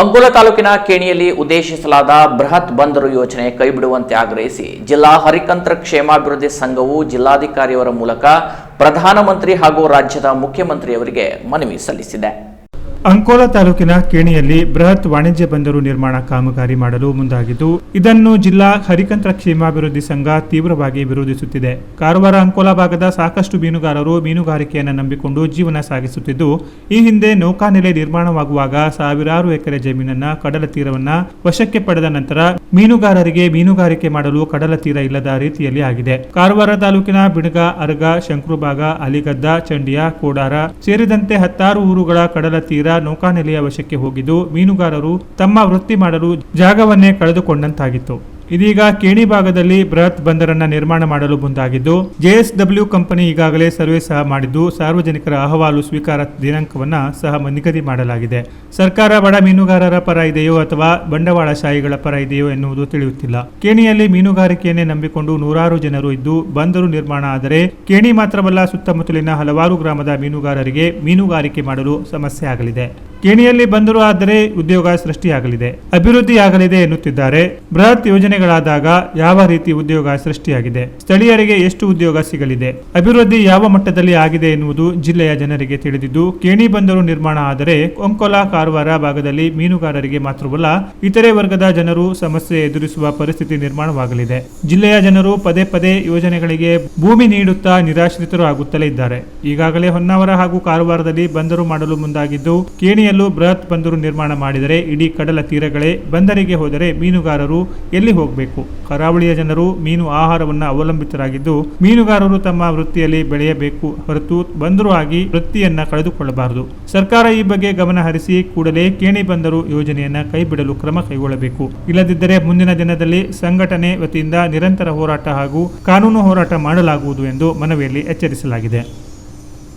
ಅಂಕೋಲ ತಾಲೂಕಿನ ಕೇಣಿಯಲ್ಲಿ ಉದ್ದೇಶಿಸಲಾದ ಬೃಹತ್ ಬಂದರು ಯೋಜನೆ ಕೈಬಿಡುವಂತೆ ಆಗ್ರಹಿಸಿ ಜಿಲ್ಲಾ ಹರಿಕಂತ್ರ ಕ್ಷೇಮಾಭಿವೃದ್ಧಿ ಸಂಘವು ಜಿಲ್ಲಾಧಿಕಾರಿಯವರ ಮೂಲಕ ಪ್ರಧಾನಮಂತ್ರಿ ಹಾಗೂ ರಾಜ್ಯದ ಮುಖ್ಯಮಂತ್ರಿಯವರಿಗೆ ಮನವಿ ಸಲ್ಲಿಸಿದೆ. ಅಂಕೋಲ ತಾಲೂಕಿನ ಕೇಣಿಯಲ್ಲಿ ಬೃಹತ್ ವಾಣಿಜ್ಯ ಬಂದರು ನಿರ್ಮಾಣ ಕಾಮಗಾರಿ ಮಾಡಲು ಮುಂದಾಗಿದ್ದು, ಇದನ್ನು ಜಿಲ್ಲಾ ಹರಿಕಂತ್ರ ಕ್ಷೇಮಾಭಿವೃದ್ಧಿ ಸಂಘ ತೀವ್ರವಾಗಿ ವಿರೋಧಿಸುತ್ತಿದೆ. ಕಾರವಾರ ಅಂಕೋಲ ಭಾಗದ ಸಾಕಷ್ಟು ಮೀನುಗಾರರು ಮೀನುಗಾರಿಕೆಯನ್ನು ನಂಬಿಕೊಂಡು ಜೀವನ ಸಾಗಿಸುತ್ತಿದ್ದು, ಈ ಹಿಂದೆ ನೌಕಾನೆಲೆ ನಿರ್ಮಾಣವಾಗುವಾಗ ಸಾವಿರಾರು ಎಕರೆ ಜಮೀನನ್ನ ಕಡಲ ತೀರವನ್ನ ವಶಕ್ಕೆ ಪಡೆದ ನಂತರ ಮೀನುಗಾರರಿಗೆ ಮೀನುಗಾರಿಕೆ ಮಾಡಲು ಕಡಲ ತೀರ ಇಲ್ಲದ ರೀತಿಯಲ್ಲಿ ಆಗಿದೆ. ಕಾರವಾರ ತಾಲೂಕಿನ ಬಿಡಗ ಅರ್ಗ, ಶಂಕ್ರುಭಾಗ, ಅಲಿಗದ್ದ, ಚಂಡಿಯ, ಕೋಡಾರ ಸೇರಿದಂತೆ ಹತ್ತಾರು ಊರುಗಳ ಕಡಲ ತೀರ ನೌಕಾನೆಲೆಯ ವಶಕ್ಕೆ ಹೋಗಿದ್ದು ಮೀನುಗಾರರು ತಮ್ಮ ವೃತ್ತಿ ಮಾಡಲು ಜಾಗವನ್ನೇ ಕಳೆದುಕೊಂಡಂತಾಗಿತ್ತು. ಇದೀಗ ಕೇಣಿ ಭಾಗದಲ್ಲಿ ಬೃಹತ್ ಬಂದರನ್ನ ನಿರ್ಮಾಣ ಮಾಡಲು ಮುಂದಾಗಿದ್ದು ಜೆಎಸ್ಡಬ್ಲ್ಯೂ ಕಂಪನಿ ಈಗಾಗಲೇ ಸರ್ವೆ ಸಹ ಮಾಡಿದ್ದು, ಸಾರ್ವಜನಿಕರ ಅಹವಾಲು ಸ್ವೀಕಾರ ದಿನಾಂಕವನ್ನ ಸಹ ನಿಗದಿ ಮಾಡಲಾಗಿದೆ. ಸರ್ಕಾರ ಬಡ ಮೀನುಗಾರರ ಪರ ಇದೆಯೋ ಅಥವಾ ಬಂಡವಾಳಶಾಹಿಗಳ ಪರ ಇದೆಯೋ ಎನ್ನುವುದು ತಿಳಿಯುತ್ತಿಲ್ಲ. ಕೇಣಿಯಲ್ಲಿ ಮೀನುಗಾರಿಕೆಯನ್ನೇ ನಂಬಿಕೊಂಡು ನೂರಾರು ಜನರು ಇದ್ದು, ಬಂದರು ನಿರ್ಮಾಣ ಆದರೆ ಕೇಣಿ ಮಾತ್ರವಲ್ಲ ಸುತ್ತಮುತ್ತಲಿನ ಹಲವಾರು ಗ್ರಾಮದ ಮೀನುಗಾರರಿಗೆ ಮೀನುಗಾರಿಕೆ ಮಾಡಲು ಸಮಸ್ಯೆ ಆಗಲಿದೆ. ಕೇಣಿಯಲ್ಲಿ ಬಂದರು ಆದರೆ ಉದ್ಯೋಗ ಸೃಷ್ಟಿಯಾಗಲಿದೆ, ಅಭಿವೃದ್ಧಿಯಾಗಲಿದೆ ಎನ್ನುತ್ತಿದ್ದಾರೆ. ಬೃಹತ್ ಯೋಜನೆಗಳಾದಾಗ ಯಾವ ರೀತಿ ಉದ್ಯೋಗ ಸೃಷ್ಟಿಯಾಗಿದೆ, ಸ್ಥಳೀಯರಿಗೆ ಎಷ್ಟು ಉದ್ಯೋಗ ಸಿಗಲಿದೆ, ಅಭಿವೃದ್ಧಿ ಯಾವ ಮಟ್ಟದಲ್ಲಿ ಆಗಿದೆ ಎನ್ನುವುದು ಜಿಲ್ಲೆಯ ಜನರಿಗೆ ತಿಳಿದಿದ್ದು, ಕೇಣಿ ಬಂದರು ನಿರ್ಮಾಣ ಆದರೆ ಕೊಂಕೊಲ ಕಾರವಾರ ಭಾಗದಲ್ಲಿ ಮೀನುಗಾರರಿಗೆ ಮಾತ್ರವಲ್ಲ, ಇತರೆ ವರ್ಗದ ಜನರು ಸಮಸ್ಯೆ ಎದುರಿಸುವ ಪರಿಸ್ಥಿತಿ ನಿರ್ಮಾಣವಾಗಲಿದೆ. ಜಿಲ್ಲೆಯ ಜನರು ಪದೇ ಪದೇ ಯೋಜನೆಗಳಿಗೆ ಭೂಮಿ ನೀಡುತ್ತಾ ನಿರಾಶ್ರಿತರು ಆಗುತ್ತಲೇ ಇದ್ದಾರೆ. ಈಗಾಗಲೇ ಹೊನ್ನಾವರ ಹಾಗೂ ಕಾರವಾರದಲ್ಲಿ ಬಂದರು ಮಾಡಲು ಮುಂದಾಗಿದ್ದು, ಕೇಣಿಯಲ್ಲೂ ಬೃಹತ್ ಬಂದರು ನಿರ್ಮಾಣ ಮಾಡಿದರೆ ಇಡೀ ಕಡಲ ತೀರಗಳೇ ಬಂದರಿಗೆ ಹೋದರೆ ಮೀನುಗಾರರು ಎಲ್ಲಿ ಹೋಗಬೇಕು? ಕರಾವಳಿಯ ಜನರು ಮೀನು ಆಹಾರವನ್ನು ಅವಲಂಬಿತರಾಗಿದ್ದು ಮೀನುಗಾರರು ತಮ್ಮ ವೃತ್ತಿಯಲ್ಲಿ ಬೆಳೆಯಬೇಕು ಹೊರತು ಬಂದರು ಆಗಿ ವೃತ್ತಿಯನ್ನ ಕಳೆದುಕೊಳ್ಳಬಾರದು. ಸರ್ಕಾರ ಈ ಬಗ್ಗೆ ಗಮನ ಹರಿಸಿ ಕೂಡಲೇ ಕೇಣಿ ಬಂದರು ಯೋಜನೆಯನ್ನ ಕೈಬಿಡಲು ಕ್ರಮ ಕೈಗೊಳ್ಳಬೇಕು. ಇಲ್ಲದಿದ್ದರೆ ಮುಂದಿನ ದಿನದಲ್ಲಿ ಸಂಘಟನೆ ವತಿಯಿಂದ ನಿರಂತರ ಹೋರಾಟ ಹಾಗೂ ಕಾನೂನು ಹೋರಾಟ ಮಾಡಲಾಗುವುದು ಎಂದು ಮನವಿಯಲ್ಲಿ ಎಚ್ಚರಿಸಲಾಗಿದೆ.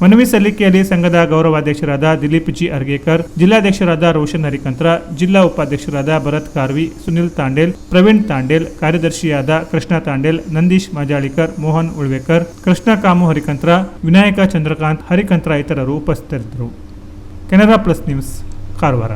ಮನವಿ ಸಲ್ಲಿಕೆಯಲ್ಲಿ ಸಂಘದ ಗೌರವಾಧ್ಯಕ್ಷರಾದ ದಿಲೀಪ್ ಜಿ ಅರ್ಗೇಕರ್, ಜಿಲ್ಲಾಧ್ಯಕ್ಷರಾದ ರೋಷನ್ ಹರಿಕಂತ್ರ, ಜಿಲ್ಲಾ ಉಪಾಧ್ಯಕ್ಷರಾದ ಭರತ್ ಕಾರ್ವಿ, ಸುನಿಲ್ ತಾಂಡೇಲ್, ಪ್ರವೀಣ್ ತಾಂಡೇಲ್, ಕಾರ್ಯದರ್ಶಿಯಾದ ಕೃಷ್ಣ ತಾಂಡೇಲ್, ನಂದೀಶ್ ಮಾಜಾಳಿಕರ್, ಮೋಹನ್ ಉಳ್ವೇಕರ್, ಕೃಷ್ಣ ಕಾಮು ಹರಿಕಂತ್ರ, ವಿನಾಯಕ ಚಂದ್ರಕಾಂತ್ ಹರಿಕಂತ್ರ ಇತರರು ಉಪಸ್ಥಿತರಿದ್ದರು. Canara plus news, Karwar.